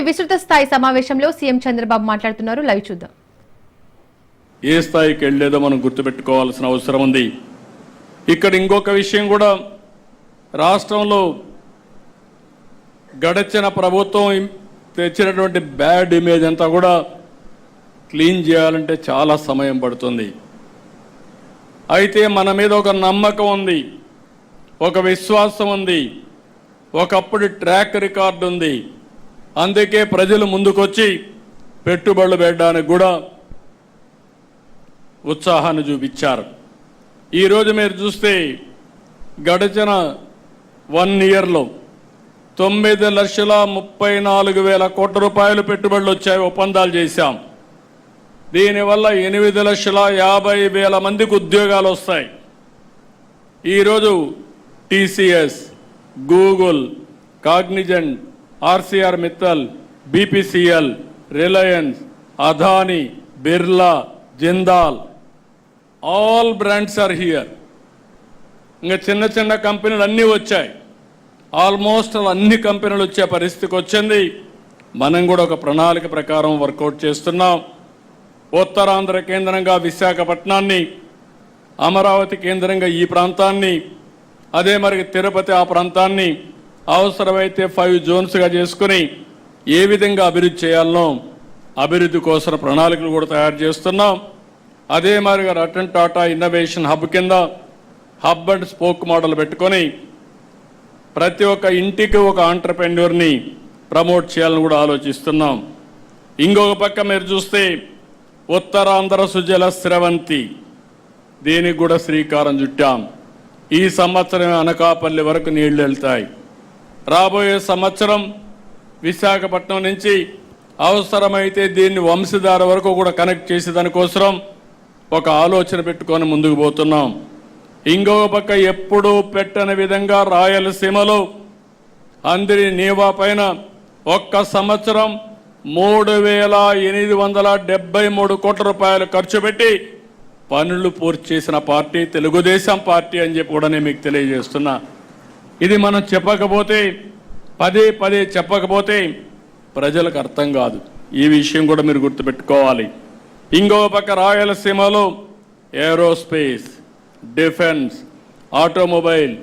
TDP విస్తృత స్థాయి సమావేశంలో సీఎం చంద్రబాబు మాట్లాడుతున్నారు. లైవ్ చూద్దాం. ఏ స్థాయికి వెళ్ళేదో మనం గుర్తుపెట్టుకోవాల్సిన అవసరం ఉంది. ఇక్కడ ఇంకొక విషయం కూడా రాష్ట్రంలో గడచిన ప్రభుత్వం తెచ్చినటువంటి బ్యాడ్ ఇమేజ్ అంతా కూడా క్లీన్ చేయాలంటే చాలా సమయం పడుతుంది. అయితే మన మీద ఒక నమ్మకం ఉంది ఒక విశ్వాసం ఉంది ఒకప్పుడు ట్రాక్ రికార్డు ఉంది. అందుకే ప్రజలు ముందుకొచ్చి పెట్టుబడులు పెట్టడానికి కూడా ఉత్సాహాన్ని చూపించారు. ఈరోజు మీరు చూస్తే గడిచిన వన్ ఇయర్లో తొమ్మిది లక్షల ముప్పై నాలుగు వేల కోట్ల రూపాయలు పెట్టుబడులు వచ్చాయి ఒప్పందాలు చేశాం. దీనివల్ల ఎనిమిది లక్షల యాభై వేల మందికి ఉద్యోగాలు వస్తాయి. ఈరోజు TCS Google Cognizant Arcelor Mittal BPCL Reliance Adani Birla Jindal. All brands are here ఇంకా చిన్న చిన్న కంపెనీలు అన్నీ వచ్చాయి. ఆల్మోస్ట్ అన్ని కంపెనీలు వచ్చే పరిస్థితికి వచ్చింది. మనం కూడా ఒక ప్రణాళిక ప్రకారం వర్కౌట్ చేస్తున్నాం. ఉత్తరాంధ్ర కేంద్రంగా విశాఖపట్నాన్ని అమరావతి కేంద్రంగా ఈ ప్రాంతాన్ని అదే మరి తిరుపతి ఆ ప్రాంతాన్ని అవసరమైతే ఫైవ్ జోన్స్గా చేసుకుని ఏ విధంగా అభివృద్ధి చేయాలనో అభివృద్ధి కోసం ప్రణాళికలు కూడా తయారు చేస్తున్నాం. అదే మాదిరిగా రతన్ టాటా ఇన్నోవేషన్ హబ్ కింద హబ్ అండ్ స్పోక్ మోడల్ పెట్టుకొని ప్రతి ఒక్క ఇంటికి ఒక ఆంటర్ప్రెన్యూర్ని ప్రమోట్ చేయాలని కూడా ఆలోచిస్తున్నాం. ఇంకొక పక్క మీరు చూస్తే ఉత్తరాంధ్ర సుజల స్రవంతి. దీనికి కూడా శ్రీకారం చుట్టాం. ఈ సంవత్సరం అనకాపల్లి వరకు నీళ్ళు వెళ్తాయి. రాబోయే సంవత్సరం విశాఖపట్నం నుంచి అవసరమైతే దీన్ని వంశధార వరకు కూడా కనెక్ట్ చేసే దానికోసం ఒక ఆలోచన పెట్టుకొని ముందుకు పోతున్నాం. ఇంకొక పక్క ఎప్పుడూ పెట్టని విధంగా రాయలసీమలో అందరి నీవా పైన ఒక్క సంవత్సరం మూడు వేల ఎనిమిది వందల డెబ్బై మూడు కోట్ల రూపాయలు ఖర్చు పెట్టి పనులు పూర్తి చేసిన పార్టీ తెలుగుదేశం పార్టీ అని చెప్పి కూడా నేను మీకు తెలియజేస్తున్నా. ఇది మనం చెప్పకపోతే పదే పదే చెప్పకపోతే ప్రజలకు అర్థం కాదు. ఈ విషయం కూడా మీరు గుర్తుపెట్టుకోవాలి. ఇంకో పక్క రాయలసీమలో aerospace defence automobile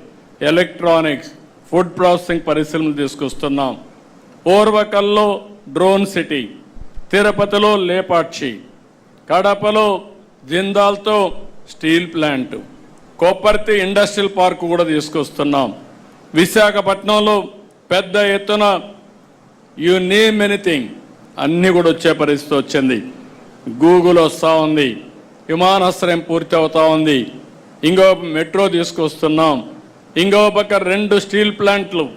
electronics food processing పరిశ్రమలు తీసుకొస్తున్నాం. ఓర్వకల్లో డ్రోన్ సిటీ తిరుపతిలో లేపాక్షి కడపలో జిందాల్తో steel plant Kopparthi industrial park కూడా తీసుకొస్తున్నాం. విశాఖపట్నంలో పెద్ద ఎత్తున యు నేమ్ ఎనీథింగ్ అన్నీ కూడా వచ్చే పరిస్థితి వచ్చింది. గూగుల్ వస్తూ ఉంది. విమానాశ్రయం పూర్తి అవుతా ఉంది. ఇంకో మెట్రో తీసుకొస్తున్నాం. ఇంకో పక్క రెండు స్టీల్ ప్లాంట్లు.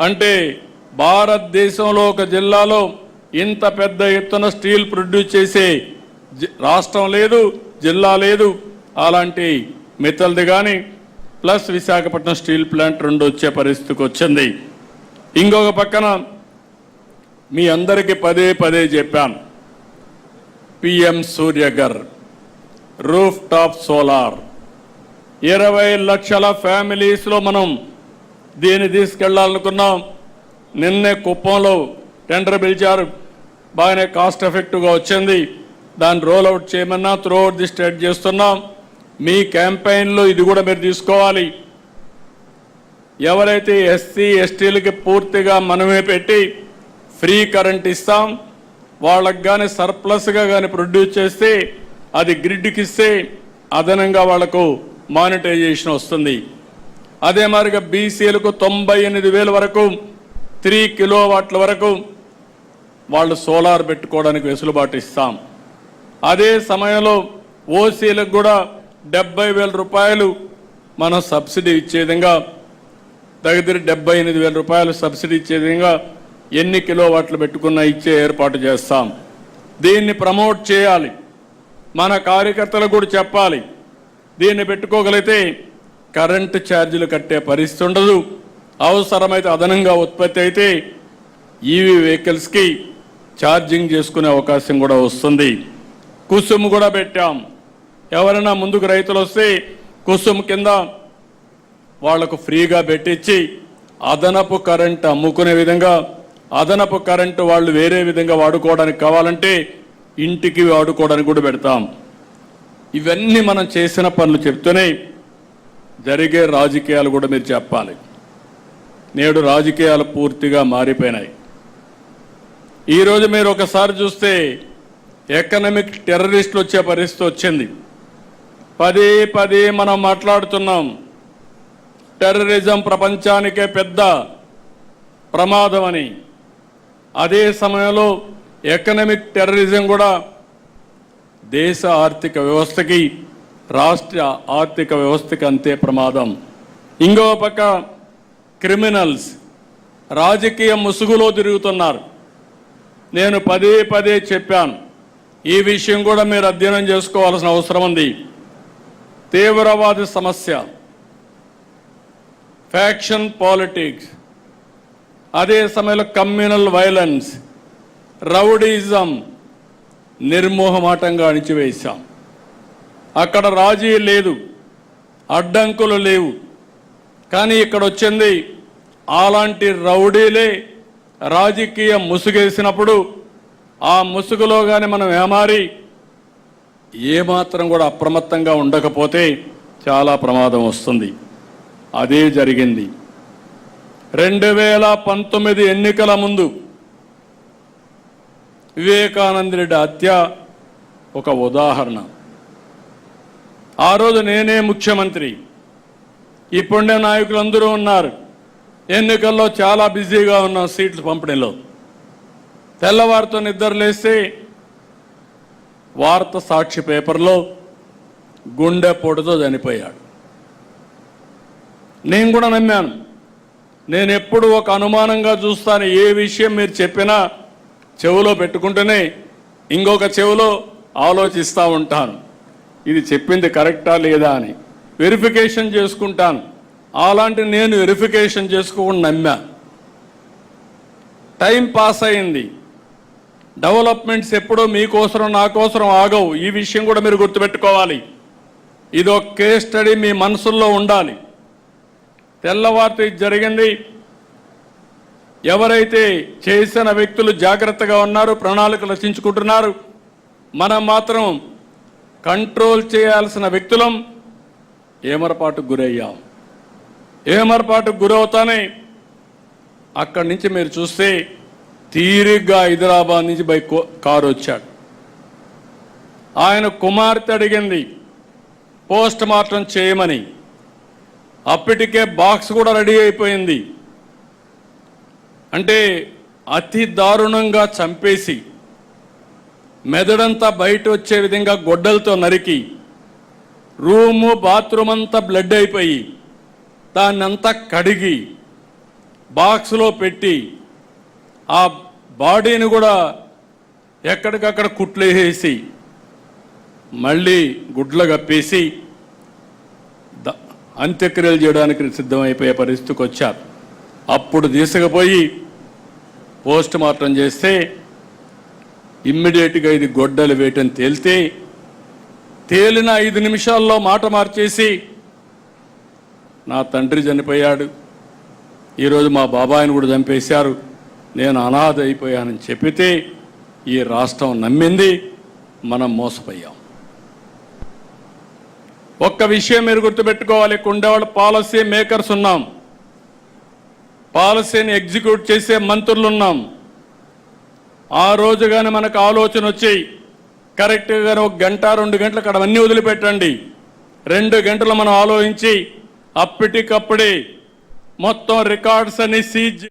అంటే భారతదేశంలో ఒక జిల్లాలో ఇంత పెద్ద ఎత్తున స్టీల్ ప్రొడ్యూస్ చేసే జి- రాష్ట్రం లేదు జిల్లా లేదు. అలాంటి మిత్తల్ది కానీ ప్లస్ విశాఖపట్నం స్టీల్ ప్లాంట్ రెండు వచ్చే పరిస్థితికి వచ్చింది. ఇంకొక పక్కన మీ అందరికీ పదే పదే చెప్పాను. PM Suryaghar rooftop solar. ఇరవై లక్షల ఫ్యామిలీస్లో మనం దీన్ని తీసుకెళ్ళాలనుకున్నాం. నిన్నే కుప్పంలో టెండర్ పిలిచారు. బాగానే కాస్ట్ ఎఫెక్టివ్గా వచ్చింది. దాన్ని రోల్ అవుట్ చేయమన్నా త్రూ అవుట్ ది స్టేట్ చేస్తున్నాం. మీ క్యాంపెయిన్లో ఇది కూడా మీరు తీసుకోవాలి. ఎవరైతే ఎస్సీ ఎస్టీలకి పూర్తిగా మనమే పెట్టి ఫ్రీ కరెంట్ ఇస్తాం వాళ్ళకి కానీ సర్ప్లస్గా కానీ ప్రొడ్యూస్ చేస్తే అది గ్రిడ్కి ఇస్తే అదనంగా వాళ్ళకు మానిటైజేషన్ వస్తుంది. అదే మాదిరిగా బీసీలకు తొంభై ఎనిమిది వేల వరకు త్రీ కిలోవాట్ల వరకు వాళ్ళు సోలార్ పెట్టుకోవడానికి వెసులుబాటు ఇస్తాం. అదే సమయంలో ఓసీలకు కూడా డెబ్బై వేల రూపాయలు మనం సబ్సిడీ ఇచ్చే విధంగా దగ్గర డెబ్బై ఎనిమిది వేల రూపాయలు సబ్సిడీ ఇచ్చే విధంగా ఎన్ని కిలో వాట్లు పెట్టుకున్నా ఇచ్చే ఏర్పాటు చేస్తాం. దీన్ని ప్రమోట్ చేయాలి. మన కార్యకర్తలకు కూడా చెప్పాలి. దీన్ని పెట్టుకోగలిగితే కరెంటు ఛార్జీలు కట్టే పరిస్థితి ఉండదు. అవసరమైతే అదనంగా ఉత్పత్తి అయితే ఈవీ వెహికల్స్కి ఛార్జింగ్ చేసుకునే అవకాశం కూడా వస్తుంది. కుసుమ్ కూడా పెట్టాం. ఎవరైనా ముందుకు రైతులు వస్తే కుసుమ్ కింద వాళ్ళకు ఫ్రీగా పెట్టించి అదనపు కరెంట్ అమ్ముకునే విధంగా అదనపు కరెంటు వాళ్ళు వేరే విధంగా వాడుకోవడానికి కావాలంటే ఇంటికి వాడుకోవడానికి కూడా పెడతాం. ఇవన్నీ మనం చేసిన పనులు చెప్తూనే జరిగే రాజకీయాలు కూడా మీరు చెప్పాలి. నేడు రాజకీయాలు పూర్తిగా మారిపోయినాయి. ఈరోజు మీరు ఒకసారి చూస్తే ఎకనమిక్ టెర్రరిస్టులు వచ్చే పరిస్థితి వచ్చింది. పదే పదే మనం మాట్లాడుతున్నాం. టెర్రరిజం ప్రపంచానికే పెద్ద ప్రమాదం అని అదే సమయంలో ఎకనమిక్ టెర్రరిజం కూడా దేశ ఆర్థిక వ్యవస్థకి రాష్ట్ర ఆర్థిక వ్యవస్థకి అంతే ప్రమాదం. ఇంకో పక్క క్రిమినల్స్ రాజకీయ ముసుగులో తిరుగుతున్నారు. నేను పదే పదే చెప్పాను. ఈ విషయం కూడా మీరు అధ్యయనం చేసుకోవాల్సిన అవసరం ఉంది. తీవ్రవాద సమస్య. ఫ్యాక్షన్ పాలిటిక్స్ అదే సమయంలో కమ్యూనల్ వైలెన్స్ రౌడీజం నిర్మోహమాటంగా అణిచివేశాం. అక్కడ రాజీ లేదు. అడ్డంకులు లేవు. కానీ ఇక్కడ వచ్చింది అలాంటి రౌడీలే రాజకీయం ముసుగేసినప్పుడు ఆ ముసుగులో కానీ మనం ఏమారి ఏమాత్రం కూడా అప్రమత్తంగా ఉండకపోతే చాలా ప్రమాదం వస్తుంది. అదే జరిగింది. రెండు వేల పంతొమ్మిది ఎన్నికల ముందు వివేకానంద రెడ్డి హత్య ఒక ఉదాహరణ. ఆ రోజు నేనే ముఖ్యమంత్రి. ఇప్పుడే నాయకులు అందరూ ఉన్నారు. ఎన్నికల్లో చాలా బిజీగా ఉన్నాం సీట్లు పంపిణీలో. తెల్లవారితో నిద్రలేస్తే వార్త సాక్షి పేపర్లో గుండె చనిపోయాడు. నేను కూడా నమ్మాను. నేను ఎప్పుడు ఒక అనుమానంగా చూస్తాను. ఏ విషయం మీరు చెప్పినా చెవులో పెట్టుకుంటేనే ఇంకొక చెవులో ఆలోచిస్తూ ఉంటాను. ఇది చెప్పింది కరెక్టా లేదా అని వెరిఫికేషన్ చేసుకుంటాను. అలాంటి నేను వెరిఫికేషన్ చేసుకోకుండా నమ్మా టైం పాస్ అయింది. డెవలప్మెంట్స్ ఎప్పుడూ మీకోసరం నాకోసరం ఆగవు. ఈ విషయం కూడా మీరు గుర్తుపెట్టుకోవాలి. ఇది ఒక కేస్ స్టడీ మీ మనసుల్లో ఉండాలి. తెల్లవారి జరిగింది. ఎవరైతే చేసిన వ్యక్తులు జాగ్రత్తగా ఉన్నారు ప్రణాళిక రచించుకుంటున్నారు మనం మాత్రం కంట్రోల్ చేయాల్సిన వ్యక్తులం ఏమరపాటుకు గురయ్యాం. ఏమరపాటుకు గురవుతానే అక్కడి నుంచి మీరు చూస్తే తీరిగ్గా హైదరాబాద్ నుంచి బైక్ కారు వచ్చాడు. ఆయన కుమార్తె అడిగింది పోస్ట్ మార్టం చేయమని. అప్పటికే బాక్స్ కూడా రెడీ అయిపోయింది. అంటే అతి దారుణంగా చంపేసి మెదడంతా బయట వచ్చే విధంగా గొడ్డలతో నరికి రూము బాత్రూమ్ అంతా బ్లడ్ అయిపోయి దాన్నంతా కడిగి బాక్స్లో పెట్టి ఆ బాడీని కూడా ఎక్కడికక్కడ కుట్లేసేసి మళ్ళీ గుడ్లు కప్పేసి ద- అంత్యక్రియలు చేయడానికి సిద్ధమైపోయే పరిస్థితికి వచ్చారు. అప్పుడు తీసుకుపోయి పోస్ట్ మార్టం చేస్తే ఇమ్మీడియట్గా ఇది గొడ్డలు వేయటం తేలితే తేలిన ఐదు నిమిషాల్లో మాట మార్చేసి నా తండ్రి చనిపోయాడు. ఈరోజు మా బాబాయిని కూడా చంపేశారు. నేను అనాథ అయిపోయానని చెప్పితే ఈ రాష్ట్రం నమ్మింది మనం మోసపోయాం. ఒక్క విషయం మీరు గుర్తుపెట్టుకోవాలి కుండేవాళ్ళ పాలసీ మేకర్స్ ఉన్నాం. పాలసీని ఎగ్జిక్యూట్ చేసే మంత్రులు ఉన్నాం ఆ రోజు కానీ మనకు ఆలోచన వచ్చి కరెక్ట్గా ఒక గంట రెండు గంటలు అక్కడ అన్నీ వదిలిపెట్టండి. రెండు గంటలు మనం ఆలోచించి అప్పటికప్పుడే మొత్తం రికార్డ్స్ అన్ని సీజ్